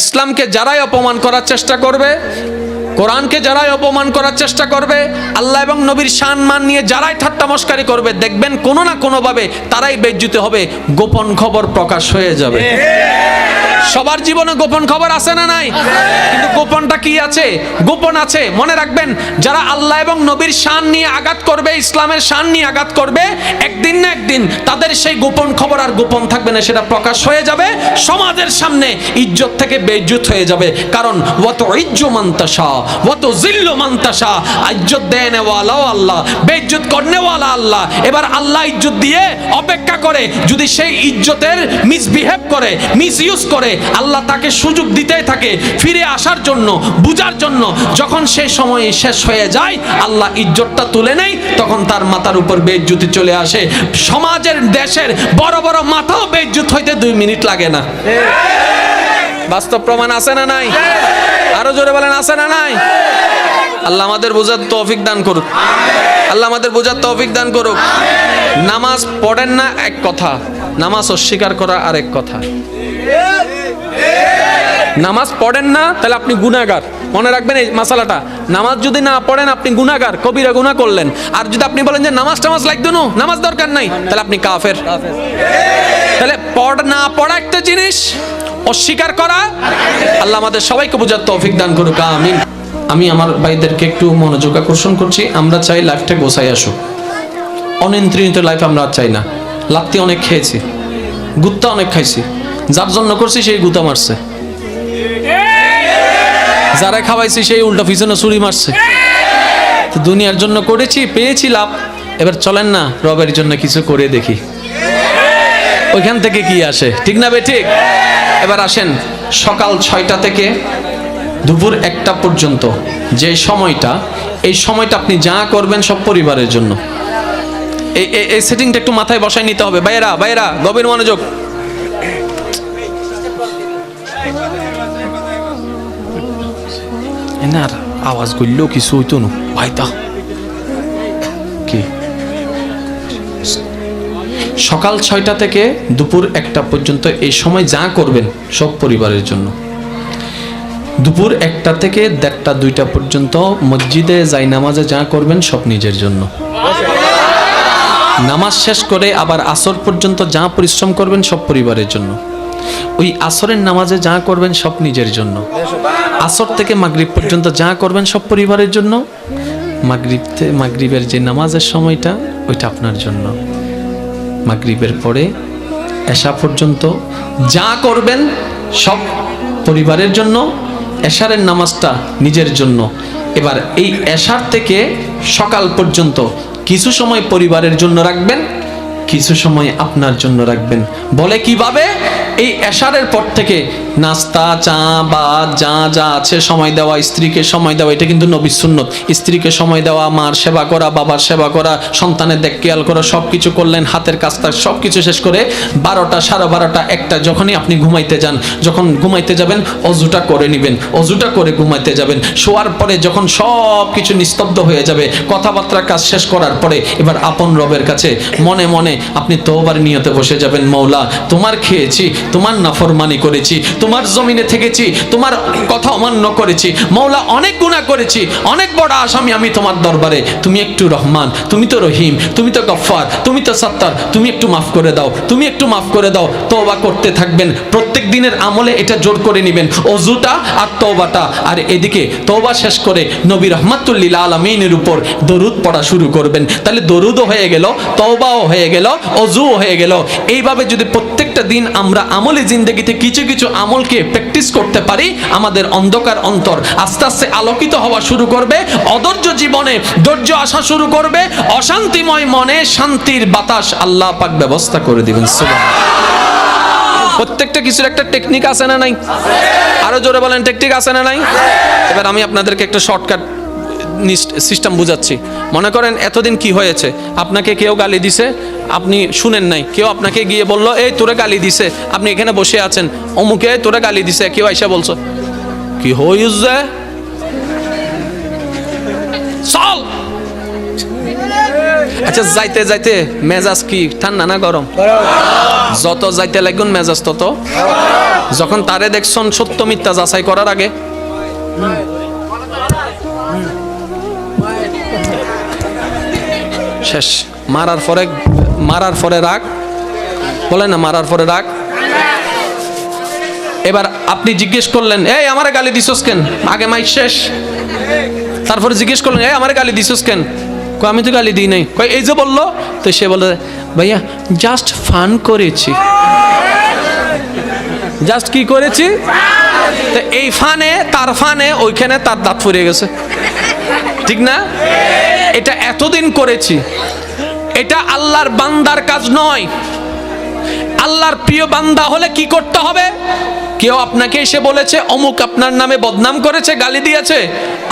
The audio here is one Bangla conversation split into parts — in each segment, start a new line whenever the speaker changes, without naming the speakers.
ইসলামকে যারাই অপমান করার চেষ্টা করবে, কোরআনকে যারাই অপমান করার চেষ্টা করবে, আল্লাহ এবং নবীর শান মান নিয়ে যারাই ঠাট্টা মস্কারি করবে, দেখবেন কোনো না কোনোভাবে তারাই বেজ্জুতে হবে, গোপন খবর প্রকাশ হয়ে যাবে। সবার জীবনে গোপন খবর আছে না নাই? কিন্তু গোপনটা কি আছে? গোপন আছে। মনে রাখবেন, যারা আল্লাহ এবং নবীর শান নিয়ে আঘাত করবে, ইসলামের শান নিয়ে আঘাত করবে, একদিন না একদিন তাদের সেই গোপন খবর আর গোপন থাকবে না, সেটা প্রকাশ হয়ে যাবে, সমাজের সামনে ইজ্জত থেকে বেইজ্জত হয়ে যাবে। কারণ, ওয়াত ইজ্জ মান্তাসা ওয়াত জিল্ল মান্তাসা ইজ্জত দেনেওয়ালাও আল্লাহ, বেইজ্জত করনেওয়ালা আল্লাহ। এবার আল্লাহ ইজ্জত দিয়ে অপেক্ষা করে, যদি সেই ইজ্জতের মিসবিহেভ করে মিসইউজ করে আল্লাহ তাকে সুযোগ দিতেই থাকে ফিরে আসার জন্য, বুঝার জন্য। যখন সেই সময় শেষ হয়ে যায়, আল্লাহ ইজ্জতটা তুলে নেয়, তখন তার মাথার উপর বেজ্জুতি চলে আসে। সমাজের, দেশের বড় বড় মাথাও বেজ্জুত হইতে দুই মিনিট লাগে না। বাস্তব প্রমাণ আছে না নাই? আরও জোরে বলেন, আছে না নাই? আল্লাহ আমাদের বোঝার তৌফিক দান করুক। আল্লাহ আমাদের বোঝার তৌফিক দান করুক। নামাজ পড়েন না এক কথা, নামাজ অস্বীকার করা আরেক কথা। নামাজ পড়েন না, তাহলে আপনি গুনাহগার। মনে রাখবেন এই মাসালাটা। নামাজ যদি না পড়েন, আপনি গুনাহগার, কবিরা গুনাহ করলেন। আর যদি আপনি বলেন যে নামাজ টামাজ লাগতো না, নামাজ দরকার নাই, তাহলে আপনি কাফের। তাহলে পড় না পড়া একটা জিনিস, অস্বীকার করা, আল্লাহ আমাদের সবাইকে বোঝার তৌফিক দান করুক, আমিন। আমি আমার ভাইদেরকে একটু মনোযোগ আকর্ষণ করছি, আমরা চাই লাইফটা গোছাই আসুক। অনিয়ন্ত্রিত লাইফ আমরা চাই না। লাত্তি অনেক খেয়েছি, গুত্তা অনেক খাইছি। যার জন্য করছি সেই গুতা মারছে। যারা খাওয়াইছি সেই উল্টা পিছনে ছুরি মারছে। দুনিয়ার জন্য করেছি, পেয়েছি লাভ। এবার চলেন না, রবের জন্য কিছু করে দেখি। ওইখান থেকে কি আসে? ঠিক না বে ঠিক? এবার আসেন, সকাল ছয়টা থেকে দুপুর একটা পর্যন্ত। যে সময়টা, এই সময়টা আপনি যা করবেন সব পরিবারের জন্য। এই সেটিংটা একটু মাথায় বসায় নিতে হবে। বাইরা বাইরা গভীর মনোযোগ। এনার আওয়াজ করলেও কিছু হইতো না। ভাইতা কি? সকাল ছয়টা থেকে দুপুর একটা পর্যন্ত এই সময় যা করবেন সব পরিবারের জন্য। দুপুর একটা থেকে দেড়টা, দুইটা পর্যন্ত মসজিদে যাই নামাজে যা করবেন সব নিজের জন্য। নামাজ শেষ করে আবার আসর পর্যন্ত যা পরিশ্রম করবেন সব পরিবারের জন্য। ওই আসরের নামাজে যা করবেন সব নিজের জন্য। আসর থেকে মাগরিব পর্যন্ত যা করবেন সব পরিবারের জন্য, মাগরিব মাগরিবের যে নামাজের সময়টা, ওইটা আপনার জন্য। মাগরিবের পরে এশা পর্যন্ত যা করবেন সব পরিবারের জন্য, এশারের নামাজটা নিজের জন্য। এবার এই এশার থেকে সকাল পর্যন্ত কিছু সময় পরিবারের জন্য রাখবেন কিছু সময় আপনার জন্য রাখবেন। বলে কীভাবে? এই এশারের পর থেকে নাস্তা, চা বা যা যা আছে সময় দেওয়া, স্ত্রীকে সময় দেওয়া, এটা কিন্তু নবী সুন্নত। স্ত্রীকে সময় দেওয়া, মার সেবা করা, বাবার সেবা করা, সন্তানের দেখ খেয়াল করা সব কিছু করলেন, হাতের কাজটা সব কিছু শেষ করে বারোটা, সাড়ে বারোটা, একটা যখনই আপনি ঘুমাইতে যান, যখন ঘুমাইতে যাবেন, অজুটা করে নেবেন, অজুটা করে ঘুমাইতে যাবেন। শোয়ার পরে যখন সব কিছু নিস্তব্ধ হয়ে যাবে, কথাবার্তার কাজ শেষ করার পরে, এবার আপন রবের কাছে মনে মনে আপনি তোবার নিয়তে বসে যাবেন মৌলা তোমার খেয়েছি, তোমার নাফরমানি করেছি, তোমার জমিনে থেকেছি, তোমার কথা অমান্য করেছি মৌলা অনেক গুণা করেছি, অনেক বড় আসামি আমি তোমার দরবারে। তুমি একটু রহমান, তুমি তো রহিম, তুমি তো গফফার, তুমি তো সত্তার, তুমি একটু মাফ করে দাও, তুমি একটু মাফ করে দাও, তওবা করতে থাকবেন, প্রত্যেক দিনের আমলে এটা জোর করে নেবেন, অজুটা আর তওবাটা। আর এদিকে তওবা শেষ করে নবী রহমাতুল্লিল আলমিনের উপর দরুদ পড়া শুরু করবেন। তাহলে দরুদও হয়ে গেল, তওবাও হয়ে গেল অজুও হয়ে গেল। এইভাবে যদি প্রত্যেকটা দিন আমরা আমলে জিন্দগিতে কিছু কিছু আমলকে প্র্যাকটিস করতে পারি, আমাদের অন্ধকার অন্তর আস্তে আস্তে আলোকিত হওয়া শুরু করবে, অধৈর্য জীবনে ধৈর্য আসা শুরু করবে, অশান্তিময় মনে শান্তির বাতাস আল্লাহ পাক ব্যবস্থা করে দিবেন প্রত্যেকটা কিছুর একটা টেকনিক আছে না নাই? আরও জোরে বলেন টেকনিক আছে না নাই? এবার আমি আপনাদেরকে একটা শর্টকাট সিস্টেম বুঝাচ্ছি। মনে করেন এতদিন কি হয়েছে? আপনাকে কেউ গালি দিছে, আপনি শুনেন নাই। কেউ আপনাকে গিয়ে বলল, এই, তোরে গালি দিছে, আপনি এখানে বসে আছেন। অমুকে তোরে গালি দিছে। কেউ আইসা বলছো, কি হইছে? চল! আচ্ছা যাইতে যাইতে, মেজাজ কি? ঠান্ডা না গরম? যত যাইতে লাগুন, মেজাজ তত। যখন তারে দেখছন সত্য মিথ্যা যাচাই করার আগে। শেষ। মারার পরে মারার পরে রাগ? বলে না, মারার পরে রাগ? এবার আপনি জিজ্ঞেস করলেন, এই, আমারে গালি দিছস কেন? আগে মাই শেষ। তারপরে জিজ্ঞেস করলেন, এই, আমারে গালি দিছস কেন? কই আমি তো গালি দিই নাই। এই যে বলল? তো সে বলে ভাইয়া জাস্ট ফান করেছি। জাস্ট কি করেছি? তো এই ফানে, তার ফানে, ওইখানে তার দাঁত ফুরে গেছে। ঠিক না? এটা এতদিন করেছি। এটা আল্লাহর বান্দার কাজ নয়। আল্লাহর প্রিয় বান্দা হলে কি করতে হবে? কেউ আপনাকে এসে বলেছে, অমুক আপনার নামে বদনাম করেছে, গালি দিয়েছে।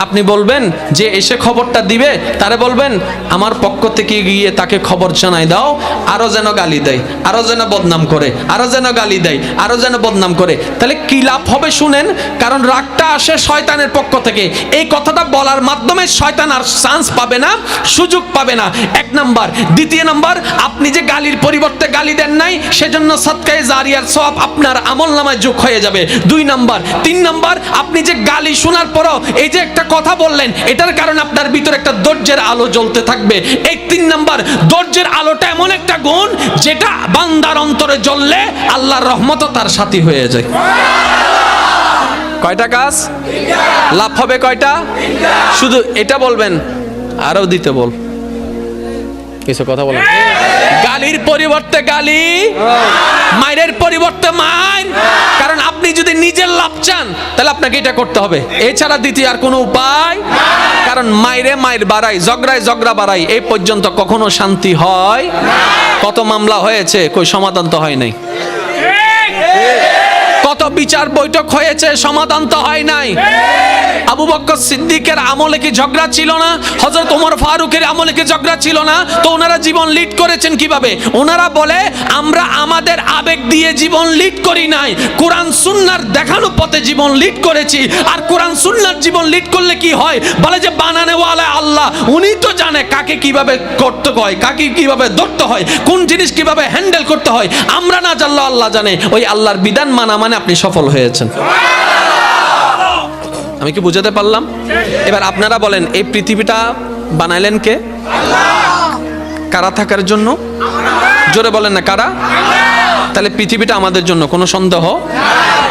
আপনি বলবেন যে এসে খবরটা দিবে, তারে বলবেন, আমার পক্ষ থেকে গিয়ে তাকে খবর জানাই দাও, আরও যেন গালি দেয়, আরও যেন বদনাম করে, আরও যেন গালি দেয়, আরও যেন বদনাম করে। তাহলে কি লাভ হবে শুনেন, কারণ রাগটা আসে শয়তানের পক্ষ থেকে। এই কথাটা বলার মাধ্যমে শয়তান আর চান্স পাবে না, সুযোগ পাবে না। এক নাম্বার। দ্বিতীয় নাম্বার, আপনি যে গালির পরিবর্তে গালি দেন নাই, সেজন্য সৎকায় জারিয়ার সব আপনার আমল নামায় যোগ হয়ে যাবে। দুই নাম্বার। তিন নাম্বার, আপনি যে গালি শোনার পরও এই যে একটা কথা বললেন, এটার কারণে আপনার ভিতরে একটা ধৈর্যের আলো জ্বলতে থাকবে। এই তিন নাম্বার, ধৈর্যের আলোটা এমন একটা গুণ যেটা বান্দার অন্তরে জ্বললে আল্লাহর রহমতও তার সাথী হয়ে যায়। কয়টা কাজ? লাভ হবে কয়টা? শুধু এটা বলবেন, আরও দিতে বল। কিছু কথা বলেন। গালির পরিবর্তে গালি, মায়ের পরিবর্তে মায়ের। কারণ আপনি যদি নিজের লাভ চান, তাহলে আপনাকে এটা করতে হবে। এছাড়া দ্বিতীয় আর কোনো উপায়? কারণ মায়েরে মায়ের বাড়াই, ঝগড়ায় জগড়া বাড়াই এই পর্যন্ত কখনো শান্তি হয়? কত মামলা হয়েছে, কই সমাধান তো হয় নাই। বিচার বৈঠক হয়েছে, সমাধান তো হয় নাই। আবু বক্কর সিদ্দিকের আমলে কি ঝগড়া ছিল না? হজরত ওমর ফারুকের আমলে কি ঝগড়া ছিল না? তো ওনারা জীবন লিড করেছেন কীভাবে? ওনারা বলে, আমরা আমাদের আবেগ দিয়ে জীবন লিড করি নাই। কোরআন সুন্নার দেখানো পথে জীবন লিড করেছি। আর কোরআন সুন্নার জীবন লিড করলে কি হয়? বলে যে, বানানেওয়ালা আল্লাহ, উনি তো জানে কাকে কীভাবে করতে হয়, কাকে কীভাবে ধরতে হয়, কোন জিনিস কীভাবে হ্যান্ডেল করতে হয়। আমরা না জানলে আল্লাহ জানে। ওই আল্লাহর বিধান মানা মানে আপনি সফল হয়েছেন। আমি কি বুঝাতে পারলাম? এবার আপনারা বলেন, এই পৃথিবীটা বানাইলেন কে? কারা থাকার জন্য? জোরে বলেন না, কারা? তাহলে পৃথিবীটা আমাদের জন্য, কোনো সন্দেহ?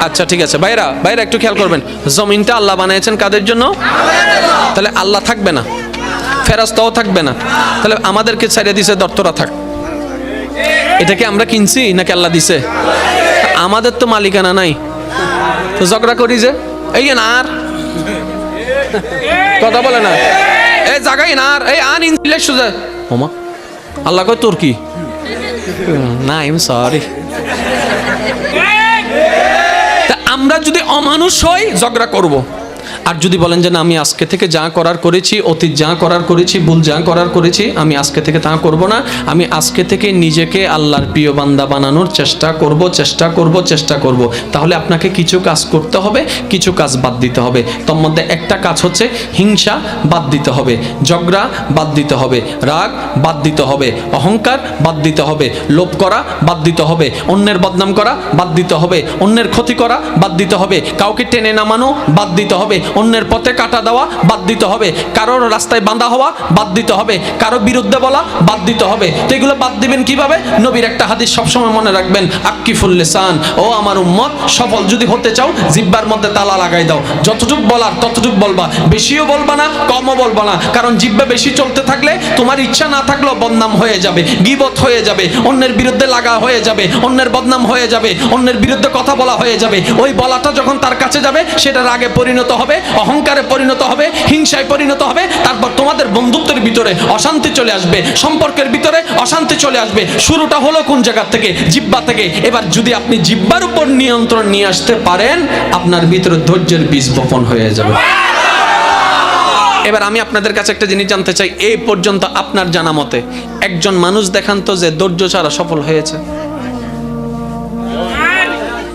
আচ্ছা ঠিক আছে। ভাইরা ভাইরা, একটু খেয়াল করবেন। জমিনটা আল্লাহ বানিয়েছেন কাদের জন্য? তাহলে আল্লাহ থাকবে না। ফেরাস্তাও থাকবে না। তাহলে আমাদেরকে ছাড়িয়ে দিছে দত্তরা থাক। এটাকে আমরা কিনছি নাকি আল্লাহ দিছে? আমাদের তো মালিকানা নাই। তো ঝগড়া করি যে, এই আর কথা বলে না। এই জাগাই না আর এই আন ইনলে সুজা। ওমা, আল্লাহ কয়, তোর কি? না আই এম সরি আমরা যদি অমানুষ হই, ঝগড়া করব। আর যদি বলেন যে না, আমি আজকে থেকে যা করার করেছি অতীত যা করার করেছি, ভুল যা করার করেছি, আমি আজকে থেকে তা করব না। আমি আজকে থেকে নিজেকে আল্লাহর প্রিয় বান্দা বানানোর চেষ্টা করব চেষ্টা করব চেষ্টা করব। তাহলে আপনাকে কিছু কাজ করতে হবে, কিছু কাজ বাদ দিতে হবে। তোর মধ্যে একটা কাজ হচ্ছে হিংসা বাদ দিতে হবে, ঝগড়া বাদ দিতে হবে, রাগ বাদ দিতে হবে, অহংকার বাদ দিতে হবে, লোভ করা বাদ দিতে হবে, অন্যের বদনাম করা বাদ দিতে হবে, অন্যের ক্ষতি করা বাদ দিতে হবে, কাউকে টেনে নামানো বাদ দিতে হবে অন্যের পথে কাটা দেওয়া বাদ দিতে হবে। কারোর রাস্তায় বাঁধা হওয়া বাদ দিতে হবে। কারও বিরুদ্ধে বলা বাদ দিতে হবে। তো এগুলো বাদ দিবেন কীভাবে? নবীর একটা হাদিস সবসময় মনে রাখবেন, আক্কিফুল লিসান, ও আমার উম্মত, সফল যদি হতে চাও, জিব্বার মধ্যে তালা লাগাই দাও। যতটুক বলার ততটুক বলবা। বেশিও বলবা না, কমও বলবা না। কারণ জিব্বা বেশি চলতে থাকলে তোমার ইচ্ছা না থাকলেও বদনাম হয়ে যাবে, গিবত হয়ে যাবে, অন্যের বিরুদ্ধে লাগা হয়ে যাবে, অন্যের বদনাম হয়ে যাবে, অন্যের বিরুদ্ধে কথা বলা হয়ে যাবে। ওই বলাটা যখন তার কাছে যাবে, সেটার আগে পরিণত হবে অহংকারে পরিণত হবে, হিংসায় পরিণত হবে, তারপর তোমাদের বন্ধুত্বের ভিতরে অশান্তি চলে আসবে, সম্পর্কের ভিতরে অশান্তি চলে আসবে। শুরুটা হলো কোন জায়গার থেকে? জিব্বা থেকে। এবার যদি আপনি জিব্বার উপর নিয়ন্ত্রণ নিয়ে আসতে পারেন, আপনার ভিতরে ধৈর্যের বীজ বপন হয়ে যাবে। এবার আমি আপনাদের কাছে একটা জিনিস জানতে চাই, এই পর্যন্ত আপনার জানা মতে একজন মানুষ দেখান তো যে ধৈর্য ছাড়া সফল হয়েছে।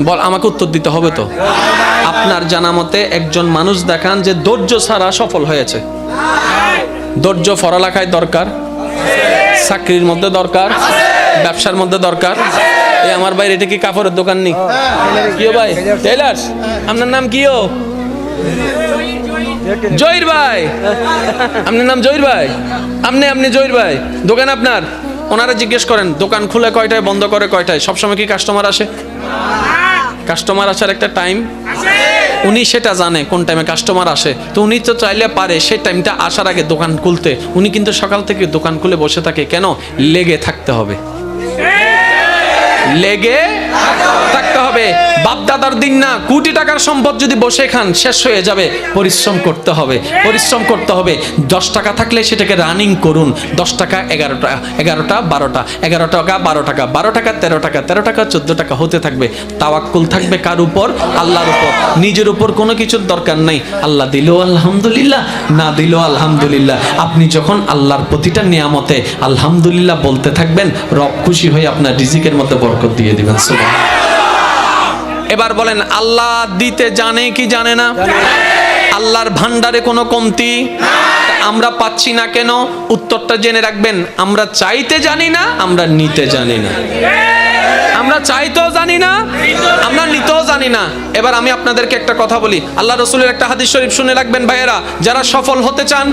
বল, আমাকে উত্তর দিতে হবে তো? আপনার জানা মতে একজন মানুষ দেখান যে ধৈর্য ছাড়া সফল হয়েছে। ধৈর্য পড়ালেখায় দরকার, চাকরির মধ্যে দরকার, ব্যবসার মধ্যে দরকার। এই আমার ভাই এটা কি কাপড়ের দোকান নেই কিও ভাই? টেলার্স আপনার নাম কিও? জহির ভাই। আপনার নাম জহির ভাই? আপনি আপনি জহির ভাই। দোকান আপনার? ওনারা জিজ্ঞেস করেন, দোকান খুলে কয়টায়, বন্ধ করে কয়টায়? সবসময় কি কাস্টমার আসে? কাস্টমার আসার একটা টাইম উনি সেটা জানে কোন টাইমে কাস্টমার আসে। তো উনি তো চাইলে পারে সেই টাইমটা আসার আগে দোকান খুলতে। উনি কিন্তু সকাল থেকে দোকান খুলে বসে থাকে। কেন? লেগে থাকতে হবে। লেগে থাকতে হবে। বাপদাদার দিন না, কোটি টাকার সম্পদ যদি বসে খান, শেষ হয়ে যাবে। পরিশ্রম করতে হবে, পরিশ্রম করতে হবে। দশ টাকা থাকলে সেটাকে রানিং করুন। দশ টাকা, এগারোটা এগারোটা, বারোটা। এগারো টাকা, বারো টাকা। বারো টাকা, তেরো টাকা। তেরো টাকা, চোদ্দ টাকা হতে থাকবে। তাওয়াক্কুল থাকবে কার উপর? আল্লাহর উপর। নিজের উপর কোনো কিছুর দরকার নাই। আল্লাহ দিল আলহামদুলিল্লাহ, না দিল আলহামদুলিল্লাহ। আপনি যখন আল্লাহর প্রতিটা নিয়ামতে আলহামদুলিল্লাহ বলতে থাকবেন, রব খুশি হয়ে আপনার রিজিকের মধ্যে বরকত দিয়ে দিবেন। সুবহানাল্লাহ। এবার বলেন, আল্লাহ দিতে জানে কি জানে না? আল্লাহর ভান্ডারে কোনো কমতি? আমরা পাচ্ছি না কেন? উত্তরটা জেনে রাখবেন, আমরা চাইতে জানি না, আমরা নিতে জানি না। আমরা চাইতেও জানি না, আমরা নিতেও জানি না। এবার আমি আপনাদেরকে একটা কথা বলি। আল্লাহ রসুলের একটা হাদিস শরীফ শুনে রাখবেন ভাইয়েরা, যারা সফল হতে চান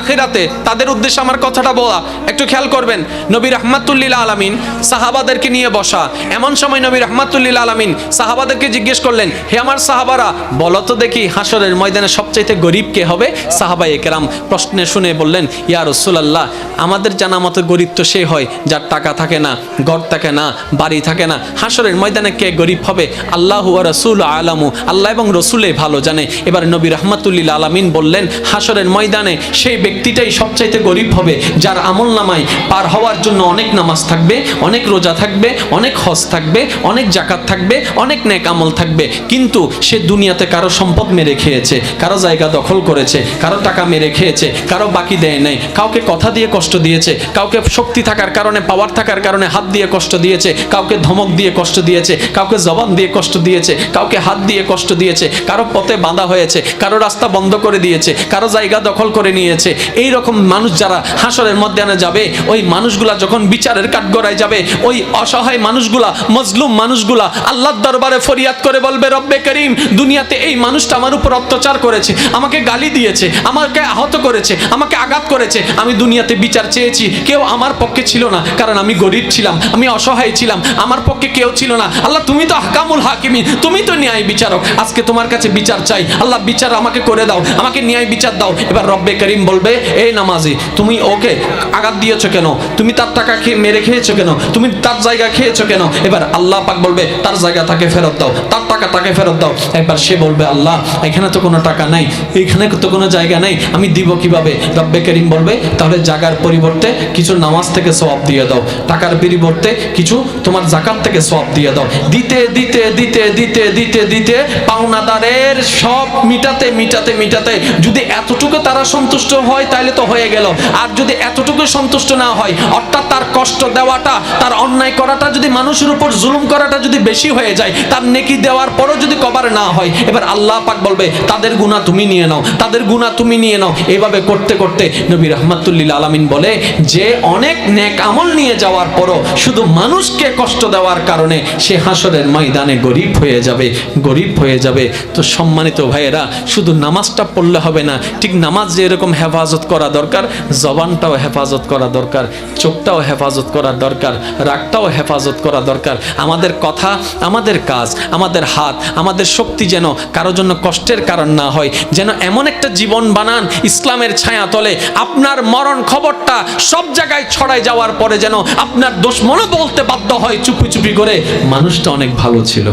আখেরাতে, তাদের উদ্দেশ্যে আমার কথাটা বলা। একটু খেয়াল করবেন, নবী রহমাতুল্লিল আলামিন সাহাবাদেরকে নিয়ে বসা। এমন সময় নবী রহমাতুল্লিল আলামিন সাহাবাদেরকে জিজ্ঞেস করলেন, হে আমার সাহাবারা, বলো তো দেখি হাসরের ময়দানে সবচাইতে গরিব কে হবে? সাহাবাই কেরাম প্রশ্নে শুনে বললেন, ইয়া রসুলাল্লাহ, আমাদের জানা মতো গরিব তো সে হয় যার টাকা থাকে না, ঘর থাকে না, বাড়ি থাকে না হাসরের ময়দানে কে গরিব হবে? আল্লাহু রসুল আলামু। আল্লাহ এবং রসুলে ভালো জানে। এবার নবী রহমাতুল্লিল আলামিন বললেন হাসরের ময়দানে সেই ব্যক্তিটাই সবচাইতে গরিব হবে, যার আমল নামায় পার হওয়ার জন্য অনেক নামাজ থাকবে, অনেক রোজা থাকবে, অনেক হজ থাকবে, অনেক জাকাত থাকবে, অনেক নেক আমল থাকবে। কিন্তু সে দুনিয়াতে কারও সম্পদ মেরে খেয়েছে, কারও জায়গা দখল করেছে, কারও টাকা মেরে খেয়েছে, কারও বাকি দেয় নাই, কাউকে কথা দিয়ে কষ্ট দিয়েছে, কাউকে শক্তি থাকার কারণে পাওয়ার থাকার কারণে হাত দিয়ে কষ্ট দিয়েছে, কাউকে ধমক দিয়ে কষ্ট দিয়েছে, কাউকে জবান দিয়ে কষ্ট দিয়েছে, কাউকে হাত দিয়ে কষ্ট দিয়েছে, কারও পথে বাঁধা হয়েছে, কারও রাস্তা বন্ধ করে দিয়েছে, কারও জায়গা দখল করে নিয়েছে। এই রকম মানুষ যারা হাসরের মধ্যে যাবে, ওই মানুষগুলা যখন বিচারের কাঠগড়ায় যাবে, ওই অসহায় মানুষগুলা, মজলুম মানুষগুলা আল্লাহর দরবারে ফরিয়াদ করে বলবে, রব্বে করিম, দুনিয়াতে এই মানুষটা আমার উপর অত্যাচার করেছে, আমাকে গালি দিয়েছে, আমাকে আহত করেছে, আমাকে আঘাত করেছে। আমি দুনিয়াতে বিচার চেয়েছি, কেউ আমার পক্ষে ছিল না, কারণ আমি গরিব ছিলাম, আমি অসহায় ছিলাম, আমার পক্ষে কেউ ছিল না। আল্লাহ, তুমি তো হাকামুল হাকিমি তুমি তো ন্যায় বিচারক। আজকে তোমার কাছে বিচার চাই। আল্লাহ, বিচার আমাকে করে দাও। আমাকে ন্যায় বিচার দাও। এবার রব্বে করিম বলবে এই নামাজি, তুমি ওকে আঘাত দিয়েছ কেন? তুমি তার টাকা খেয়ে, মেরে খেয়েছো কেন? তুমি তার জায়গা খেয়েছো কেন? এবার আল্লাহ পাক বলবে, তার জায়গা তাকে ফেরত দাও। তার টাকা তাকে ফেরত দাও। একবার সে বলবে, আল্লাহ, এখানে তো কোনো টাকা নাই। এখানে তো কোনো জায়গা নাই। আমি দিব কীভাবে? রব্বে করিম বলবে, তাহলে জায়গার পরিবর্তে কিছু নামাজ থেকে সওয়াব দিয়ে দাও। টাকার পরিবর্তে কিছু তোমার জাকাত থেকে সওয়াব দিয়ে দাও। দিতে দিতে দিতে দিতে দিতে দিতে পাওনাদারের সব মিটাতে মিটাতে মিটাতে যদি এতটুকু তারা সন্তুষ্ট হয় তাহলে তো হয়ে গেল। আর যদি এতটুকু সন্তুষ্ট না হয়, অর্থাৎ তার কষ্ট দেওয়াটা, তার অন্যায় করাটা যদি মানুষের উপর জুলুম করাটা যদি বেশি হয়ে যায়, তার নেকি দেওয়ার পরও যদি কভার না হয়, এবার আল্লাহ পাক বলবে, তাদের গুণা তুমি নিয়ে নাও, তাদের গুণা তুমি নিয়ে নাও। এভাবে করতে করতে নবী রহমাতুল্লিল আলামিন বলে, যে অনেক নেক আমল নিয়ে যাওয়ার পরও শুধু মানুষকে কষ্ট দেওয়ার কারণে সে হাসরের ময়দানে গরিব হয়ে যাবে, গরিব হয়ে যাবে। তো সম্মানিত ভাইয়েরা, শুধু নামাজটা পড়লে হবে না, ঠিক নামাজ যে এরকম হেফাজত করা দরকার, জবানটাও হেফাজত করা দরকার, চোখটাও হেফাজত করা দরকার, রাগটাও হেফাজত করা দরকার। আমাদের কথা, আমাদের কাজ, আমাদের হাত, আমাদের শক্তি যেন কারও জন্য কষ্টের কারণ না হয়, যেন এমন একটা জীবন বানান ইসলামের ছায়া তলে আপনার মরণ খবরটা সব জায়গায় ছড়াই যাওয়ার পরে যেন আপনার দোষ মনে বলতে বাধ্য হয় চুপি চুপি করে মানুষটা অনেক ভালো ছিল।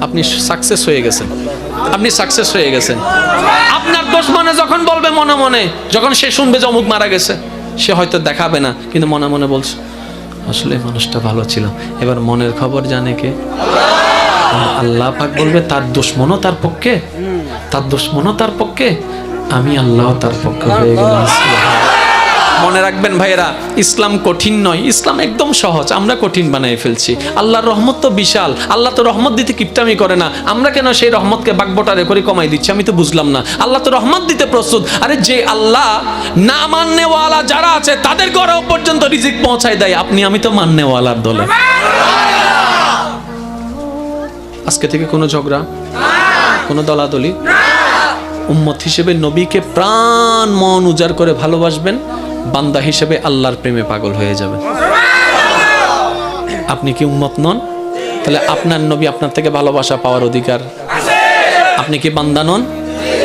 আপনি সাকসেস হয়ে গেছেন। আপনি সাকসেস হয়ে গেছেন। আপনার দোষ মনে যখন বলবে মনে মনে, যখন সে শুনবে যে অমুক মারা গেছে, সে হয়তো দেখাবে না, কিন্তু মনে মনে বলছে, আসলে মানুষটা ভালো ছিল। এবার মনের খবর জানে কে? আল্লাহ পাক বলবে, তার দুশ্মনও তার পক্ষে। তার দুশ্মনও তার পক্ষে। আমি আল্লাহ তার পক্ষে হয়ে গেলাম। মনে রাখবেন ভাইয়েরা, ইসলাম কঠিন নয়। ইসলাম একদম সহজ। আমরা কঠিন বানিয়ে ফেলছি। আল্লাহর রহমত তো বিশাল। আল্লাহ তো রহমত দিতে কিপটামি করে না। আমরা কেন সেই রহমতকে বাগবটারে করে কমাই দিচ্ছি? আমি তো বুঝলাম না। আল্লাহ তো রহমত দিতে প্রস্তুত। আরে যে আল্লাহ না মাননেওয়ালা যারা আছে, তাদের ঘরেও পর্যন্ত রিজিক পৌঁছায় দেয়। আপনি, আমি তো মাননেওয়ালার দলে। আজকে থেকে কোনো ঝগড়া? কোনো দলাদলি? উম্মত হিসেবে নবীকে প্রাণ মন উজাড় করে ভালোবাসবেন? বান্দা হিসেবে আল্লাহর প্রেমে পাগল হয়ে যাবেন আপনি কি উম্মত নন? তাহলে আপনার নবী আপনার থেকে ভালোবাসা পাওয়ার অধিকার। আপনি কি বান্দা নন?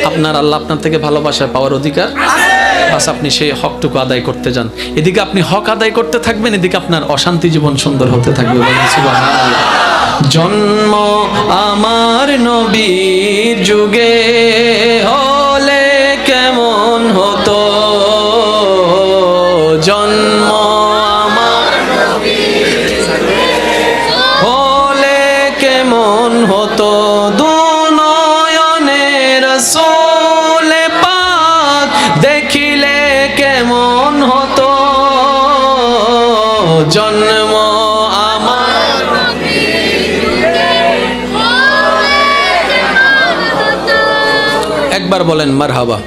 আপনার আল্লাহ আপনার থেকে ভালোবাসা পাওয়ার অধিকার। বাস আপনি সেই হকটুকু আদায় করতে যান। এদিকে আপনি হক আদায় করতে থাকবেন এদিকে আপনার অশান্তি জীবন সুন্দর হতে থাকবে জন্ম আমার নবীর যুগে হলে একবার বলেন মার হাবা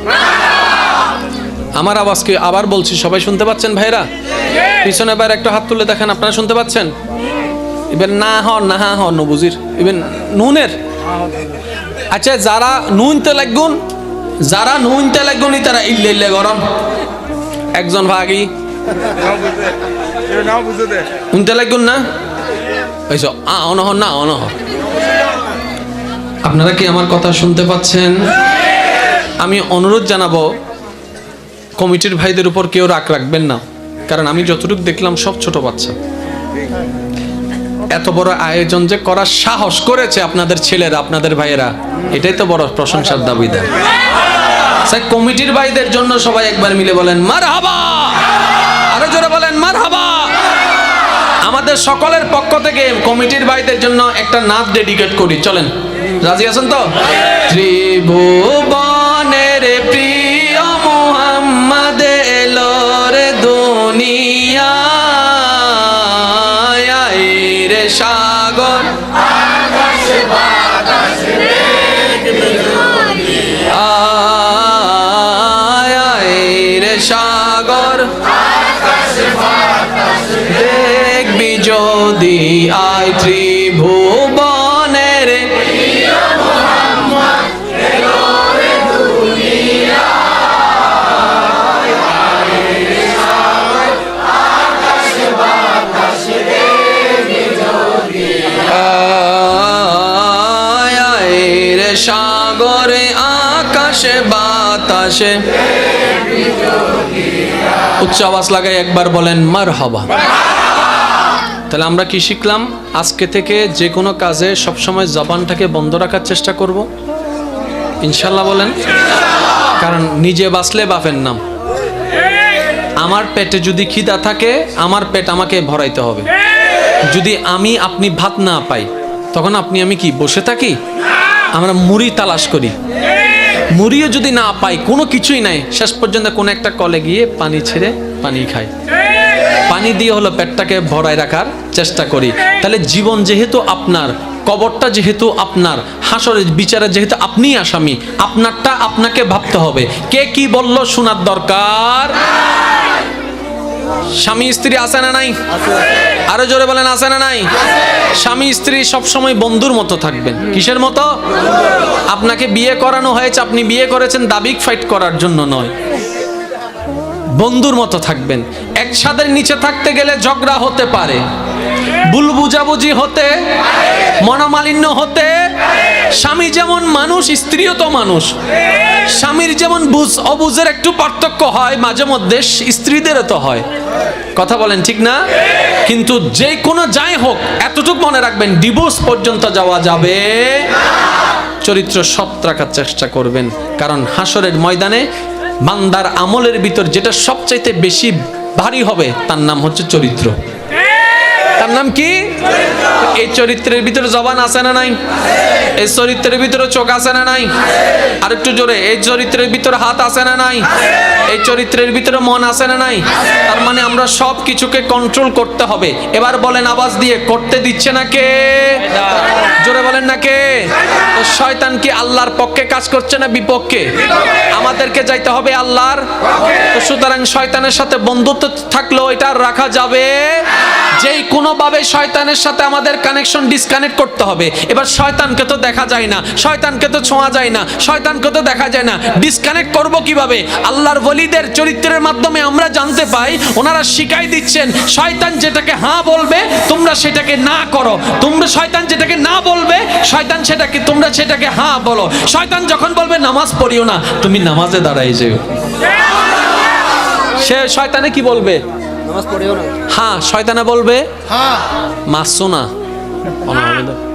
আমার আওয়াজকে আবার বলছি? সবাই শুনতে পাচ্ছেন ভাইরা? পিছনে এবার একটা হাত তুলে দেখেন, আপনারা শুনতে পাচ্ছেন? এবার না হ না হ, নবুজির এবার নুনের। আচ্ছা যারা নুনতে লাগুন যারা নুনতে লাগুন তারা ইল্লে ইল্লে গরম। একজন ভাগি। উনতে লাগুন না? ওইস, আ, অনহ, না, অনহ। আপনারা কি আমার কথা শুনতে পাচ্ছেন? আমি অনুরোধ জানাব কমিটির ভাইদের উপর কেউ রাগ রাখবেন না। কারণ আমি যতটুকু দেখলাম সব ছোট বাচ্চা। এত বড় আয়োজন যে করার সাহস করেছে আপনাদের ছেলেরা, আপনাদের ভাইয়েরা, এটাই তো বড় প্রশংসার দাবিদার স্যার, কমিটির ভাইদের জন্য সবাই একবার মিলে বলেন মার হাবা আরও জোরে বলেন মার হাবা আমাদের সকলের পক্ষ থেকে কমিটির ভাইদের জন্য একটা নাচ ডেডিকেট করি। চলেন, রাজি আছেন তো? ত্রিভুবনের প্রিয় মোহাম্মদ এলো রে দুনিয়া রে সাগর উচ্চ আওয়াজ লাগাই একবার বলেন মার হবা তাহলে আমরা কি শিখলাম? আজকে থেকে যে কোনো কাজে সবসময় জবানটাকে বন্ধ রাখার চেষ্টা করব। ইনশাল্লাহ বলেন। কারণ নিজে বাঁচলে বাপের নাম। আমার পেটে যদি খিদা থাকে, আমার পেট আমাকে ভরাইতে হবে। যদি আমি, আপনি ভাত না পাই, তখন আপনি আমি কি, বসে থাকি? আমরা মুড়ি তালাশ করি। মুড়িও যদি না পাই কোনো কিছুই নাই। শেষ পর্যন্ত কোনো একটা কলে গিয়ে পানি ছেড়ে পানি খাই পানি দিয়ে হলো পেটটাকে ভরায় রাখার চেষ্টা করি। তাহলে জীবন যেহেতু আপনার, কবরটা যেহেতু আপনার, হাসরের বিচারে যেহেতু আপনিই আসামি, আপনারটা আপনাকে ভাবতে হবে। কে কি বলল শোনার দরকার? স্বামী, স্ত্রী আছে না নাই? আরও জোরে বলেন, আছে না নাই? স্বামী, স্ত্রী সব সময় বন্ধুর মতো থাকবেন। কিসের মতো? আপনাকে বিয়ে করানো হয়েছে, আপনি বিয়ে করেছেন, দাবিক ফাইট করার জন্য নয়। বন্ধুর মতো থাকবেন। এক ছাদের নিচে থাকতে গেলে ঝগড়া হতে পারে। ভুল বুঝাবুঝি হতে মনোমালিন্য হতে স্বামী যেমন মানুষ, স্ত্রীও তো মানুষ। স্বামীর যেমন বুঝ, অবুঝের একটু পার্থক্য হয়, মাঝে মধ্যে স্ত্রীদেরও তো হয়। কথা বলেন ঠিক না? কিন্তু যে কোনো যাই হোক, এতটুকু মনে রাখবেন, ডিভোর্স পর্যন্ত যাওয়া যাবে চরিত্র সৎ রাখার চেষ্টা করবেন। কারণ হাসরের ময়দানে বান্দার আমলের ভিতর যেটা সবচাইতে বেশি ভারী হবে তার নাম হচ্ছে চরিত্র। তার নাম কি? এই চরিত্রের ভিতরে জবান আছে না নাই? এই চরিত্রের ভিতরে চোখ আছে না নাই? আরেকটু জোরে, এই চরিত্রের ভিতরে হাত আছে না নাই? এই চরিত্রের ভিতরে মন আছে না নাই? তার মানে আমরা সব কিছুকে কন্ট্রোল করতে হবে। এবার বলেন আওয়াজ দিয়ে, করতে দিচ্ছে না কে? জোরে বলেন না কে? তো শয়তান কি আল্লাহর পক্ষে কাজ করছে না বিপক্ষে? আমাদেরকে যাইতে হবে আল্লাহর তো সুতরাং শয়তানের সাথে বন্ধুত্ব থাকলেও এটা আর রাখা যাবে। যেই কোনো ভাবে শয়তানের সাথে আমাদের কানেকশন ডিসকানেক্ট করতে হবে। এবার শয়তানকে তো দেখা যায় না, শয়তানকে তো ছোঁয়া যায় না, শয়তানকে তো দেখা যায় না। ডিসকানেক্ট করব কীভাবে? আল্লাহর ওলিদের চরিত্রের মাধ্যমে আমরা জানতে পাই, ওনারা শিখাই দিচ্ছেন, শয়তান যেটাকে হ্যাঁ বলবে, তোমরা সেটাকে না করো। তোমরা শয়তান যেটাকে না বলবে, শয়তান সেটাকে, তোমরা সেটাকে হ্যাঁ বলো। শয়তান যখন বলবে, নামাজ পড়িও না, তুমি নামাজে দাঁড়াই যেও। সে শয়তানে কি বলবে? হ্যাঁ শয়তানে বলবে
হ্যাঁ।
মারছো না।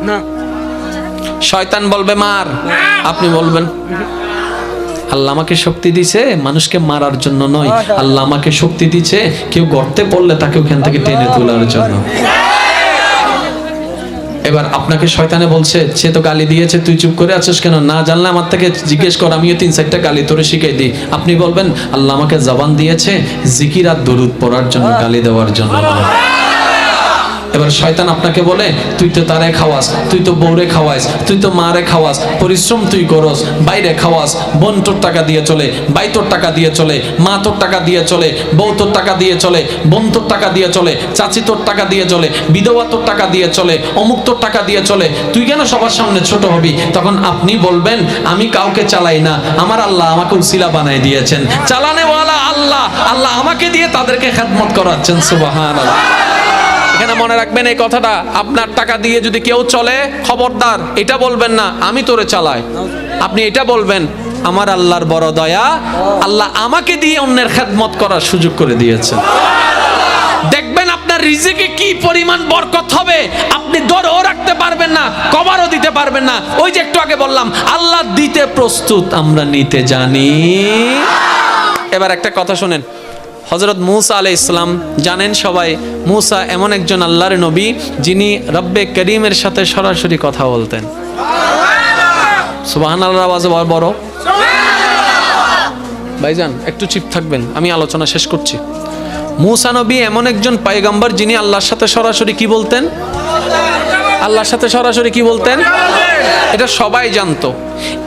না।
শয়তান বলবে মার। আপনি বলবেন আল্লাহ আমাকে শক্তি দিছে মানুষকে মারার জন্য নয়। আল্লাহ আমাকে শক্তি দিছে কেউ গর্তে পড়লে তাকে ওখান থেকে টেনে তোলার জন্য। এবার আপনাকে শয়তানে বলছে, সে তো গালি দিয়েছে, তুই চুপ করে আছিস কেন না জানলে আমার থেকে জিজ্ঞেস কর, আমিও তিন চারটা গালি তোরে শিখাই দিই আপনি বলবেন, আল্লাহ আমাকে জবান দিয়েছে জিকির আর দরুদ পড়ার জন্য, গালি দেওয়ার জন্য নয়। এবার শয়তান আপনাকে বলে, তুই তো তারে খাওয়াস, তুই তো বউরে খাওয়াস, তুই তো মারে খাওয়াস, পরিশ্রম তুই করস, বাইরে খাওয়াস, বোন তোর টাকা দিয়ে চলে, ভাই তোর টাকা দিয়ে চলে, মা তোর টাকা দিয়ে চলে, বউ তোর টাকা দিয়ে চলে, বোন তোর টাকা দিয়ে চলে, চাচি তোর টাকা দিয়ে চলে, বিধবা তোর টাকা দিয়ে চলে, অমুক তোর টাকা দিয়ে চলে, তুই কেন সবার সামনে ছোট হবি? তখন আপনি বলবেন, আমি কাউকে চালাই না, আমার আল্লাহ আমাকে উসিলা বানাই দিয়েছেন। চালানেওয়ালা আল্লাহ আল্লাহ আমাকে দিয়ে তাদেরকে খেদমত করাচ্ছেন সুবাহান আল্লাহ এখানে মনে রাখবেন এই কথাটা? আপনার টাকা দিয়ে যদি কেউ চলে, খবরদার, এটা বলবেন না, আমি তোরে চালাই। আপনি এটা বলবেন, আমার আল্লাহর বড় দয়া, আল্লাহ আমাকে দিয়ে অন্যের খেদমত করার সুযোগ করে দিয়েছে। দেখবেন আপনার রিজিকে কি পরিমাণ বরকত হবে, আপনি দরও রাখতে পারবেন না কভারও দিতে পারবেন না। ওই যে একটু আগে বললাম, আল্লাহ দিতে প্রস্তুত, আমরা নিতে জানি। এবার একটা কথা শুনেন হজরত মুসা আলাই ইসলাম জানেন সবাই, মুসা এমন একজন আল্লাহর নবী যিনি রব্বে করিমের সাথে সরাসরি কথা বলতেন। সুবাহান আল্লাহ আওয়াজ বড় বড়। ভাইজান, একটু চিপ থাকবেন, আমি আলোচনা শেষ করছি। মুসা নবী এমন একজন পায়গাম্বার যিনি আল্লাহর সাথে সরাসরি কি বলতেন? আল্লাহর সাথে সরাসরি কি বলতেন? এটা সবাই জানতো।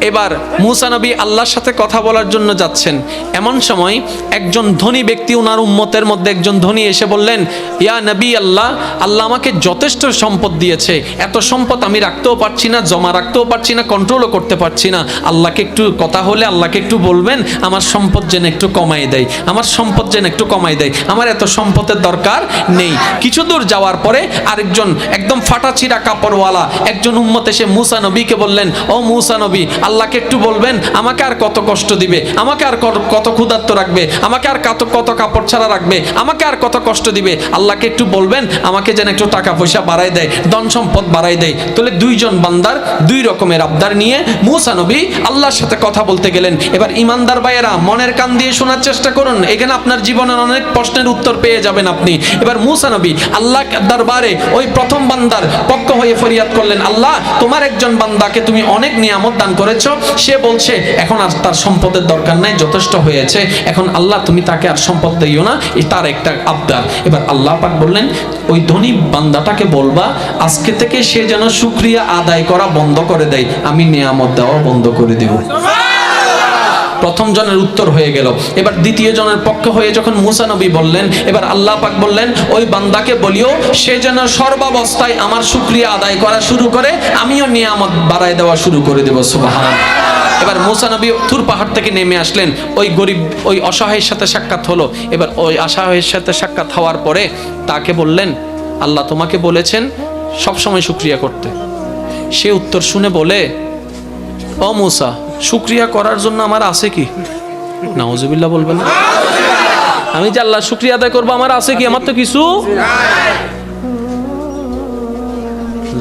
এবার মুসা নবী আল্লাহর সাথে কথা বলার জন্য যাচ্ছেন। এমন সময় একজন ধনী ব্যক্তি ওনার উম্মতের মধ্যে একজন ধনী এসে বললেন, ইয়া নবী আল্লাহ আল্লাহ আমাকে যথেষ্ট সম্পদ দিয়েছে। এত সম্পদ আমি রাখতেও পারছি না, জমা রাখতেও পারছি না কন্ট্রোলও করতে পারছি না। আল্লাহকে একটু কথা হলে আল্লাহকে একটু বলবেন, আমার সম্পদ যেন একটু কমাই দেয়। আমার সম্পদ যেন একটু কমাই দেয়। আমার এত সম্পদের দরকার নেই। কিছু দূর যাওয়ার পরে আরেকজন একদম ফাটাছিরা কাপড়ওয়ালা। একজন উম্মত এসে মুসা নবীকে বললেন, ও মুসা নবী, আল্লাহকে একটু বলবেন, আমাকে আর কত কষ্ট দিবে, আমাকে আর কত ক্ষুধার্ত রাখবে, আমাকে আর কত কত কাপড় ছাড়া রাখবে, আমাকে আর কত কষ্ট দিবে, আল্লাহকে একটু বলবেন, আমাকে যেন একটু টাকা পয়সা বাড়াই দেয়, ধন সম্পদ বাড়াই দেয়। তাহলে দুইজন বান্দার দুই রকমের আবদার নিয়ে মুসা নবী আল্লাহর সাথে কথা বলতে গেলেন। এবার ইমানদার ভাইয়েরা, মনের কান দিয়ে শোনার চেষ্টা করুন, এখানে আপনার জীবনের অনেক প্রশ্নের উত্তর পেয়ে যাবেন আপনি। এবার মুসা নবী আল্লাহ দরবারে ওই প্রথম বান্দার পক্ষ হয়ে ফরিয়াদ করলেন, আল্লাহ, তোমার একজন বান্দাকে তুমি অনেক নিয়ামত দান করেছ। সে বলছে, এখন আর তার সম্পদের দরকার নাই, যথেষ্ট হয়েছে। এখন আল্লাহ, তুমি তাকে আর সম্পদ দিও না তার একটা আবদার। এবার আল্লাহ পাক বললেন, ওই ধনী বান্দাটাকে বলবা, আজকে থেকে সে যেন শুক্রিয়া আদায় করা বন্ধ করে দেয়, আমি নিয়ামত দেওয়া বন্ধ করে দেব। প্রথম জনের উত্তর হয়ে গেল। এবার দ্বিতীয় জনের পক্ষ হয়ে যখন মুসা নবী বললেন, এবার আল্লাহ পাক বললেন, ওই বান্দাকে বলিও, সে যেন সর্বাবস্থায় আমার শুক্রিয়া আদায় করা শুরু করে, আমিও নিয়ামত বাড়ায় দেওয়া শুরু করে দেব। সুবাহান এবার মুসা নবী তুর পাহাড় থেকে নেমে আসলেন। ওই গরিব, ওই অসহায়ের সাথে সাক্ষাৎ হলো। এবার ওই অসহায়ের সাথে সাক্ষাৎ হওয়ার পরে তাকে বললেন, আল্লাহ তোমাকে বলেছেন সব সময় শুক্রিয়া করতে। সে উত্তর শুনে বলে, ও মুসা শুক্রিয়া করার জন্য আমার আছে কি? নাউজুবিল্লাহ বলবেন না? আমি যে আল্লাহ শুক্রিয়া আদায় করব, আমার আছে কি? আমার তো কিছু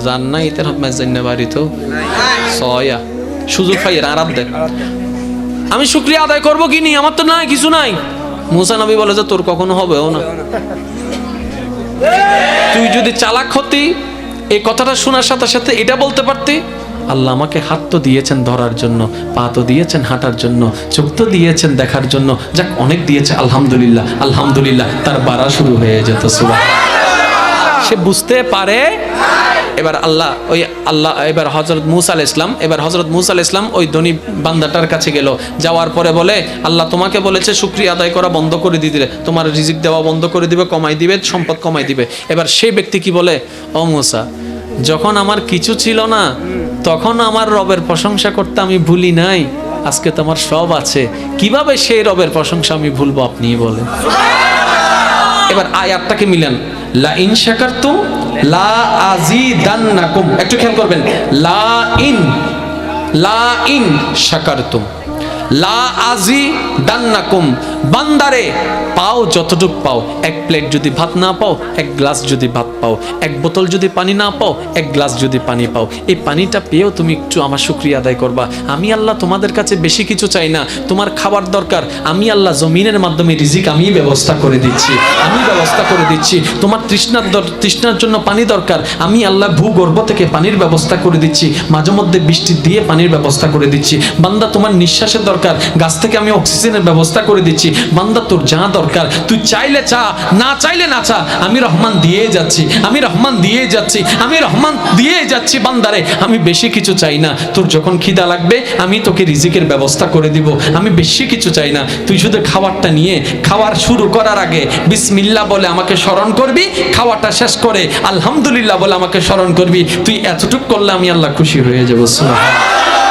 জান না ইতের হকমা জান্না বাড়ি তো। সয়া। সুযোগ পাই আরাম দেখ আমি শুক্রিয়া আদায় করব কি নি? আমার তো নাই, কিছু নাই। মুসা নবী বলে যে তোর কখনো হবেও না। তুই যদি চালাক হতি, এই কথাটা শোনার সাথে সাথে এটা বলতে পারতি আল্লাহ আমাকে হাত তো দিয়েছেন ধরার জন্য, পা তো দিয়েছেন হাঁটার জন্য, চোখ তো দিয়েছেন দেখার জন্য। যাক, অনেক দিয়েছে, আলহামদুলিল্লাহ আলহামদুলিল্লাহ। তার বাড়া শুরু হয়ে যেত সুবাহ সে বুঝতে পারে, এবার আল্লাহ ওই আল্লাহ, এবার হজরত মুসা ইসলাম এবার হজরত মুসা ইসলাম ওই ধনী বান্দাটার কাছে গেল। যাওয়ার পরে বলে, আল্লাহ তোমাকে বলেছে, শুক্রিয়া আদায় করা বন্ধ করে দিয়ে দিলে তোমার রিজিক দেওয়া বন্ধ করে দিবে, কমাই দিবে, সম্পদ কমাই দিবে। এবার সেই ব্যক্তি কি বলে, ও মুসা, যখন আমার কিছু ছিল না তখন আমার রবের প্রশংসা করতে আমি ভুলি নাই। আজকে তোমার সব আছে। কীভাবে সেই রবের প্রশংসা আমি ভুলবো আপনি বলেন। এবার আয়াতটাকে মিলান। লা ইন শাকারতুম, লা আজিদান্নাকুম একটু খেয়াল করবেন। লা ইন লা ইন শাকারতুম। লা আজি দান্নাকুম, বান্দারে, পাও যতটুক পাও, এক প্লেট যদি ভাত না পাও, এক গ্লাস যদি ভাত পাও, এক বোতল যদি পানি না পাও, এক গ্লাস যদি পানি পাও। এই পানিটা পেয়েও তুমি একটু আমার শুক্রিয়া আদায় করবা। আমি আল্লাহ তোমাদের কাছে বেশি কিছু চাই না, তোমার খাবার দরকার। আমি আল্লাহ জমিনের মাধ্যমে রিজিক আমি ব্যবস্থা করে দিচ্ছি, আমি ব্যবস্থা করে দিচ্ছি। তোমার তৃষ্ণার তৃষ্ণার জন্য পানি দরকার। আমি আল্লাহ ভূগর্ভ থেকে পানির ব্যবস্থা করে দিচ্ছি। মাঝে মধ্যে বৃষ্টি দিয়ে পানির ব্যবস্থা করে দিচ্ছি। বান্দা তোমার নিঃশ্বাসের দরকার গাছ থেকে আমি অক্সিজেনের ব্যবস্থা করে দিচ্ছি। বান্দা, তোর যা দরকার। তুই চাইলে চা, না চাইলে না চা। আমি রহমান দিয়ে যাচ্ছি। আমি রহমান দিয়ে যাচ্ছি। আমি রহমান দিয়ে যাচ্ছি বান্দারে। আমি বেশি কিছু চাই না। তোর যখন খিদা লাগবে, আমি তোকে রিজিকের ব্যবস্থা করে দিব। আমি বেশি কিছু চাই না। তুই শুধু খাবারটা নিয়ে খাবার শুরু করার আগে বিসমিল্লা বলে আমাকে স্মরণ করবি। খাওয়াটা শেষ করে আলহামদুলিল্লাহ বলে আমাকে স্মরণ করবি। তুই এতটুক করলে আমি আল্লাহ খুশি হয়ে যাব। সুবহানাল্লাহ।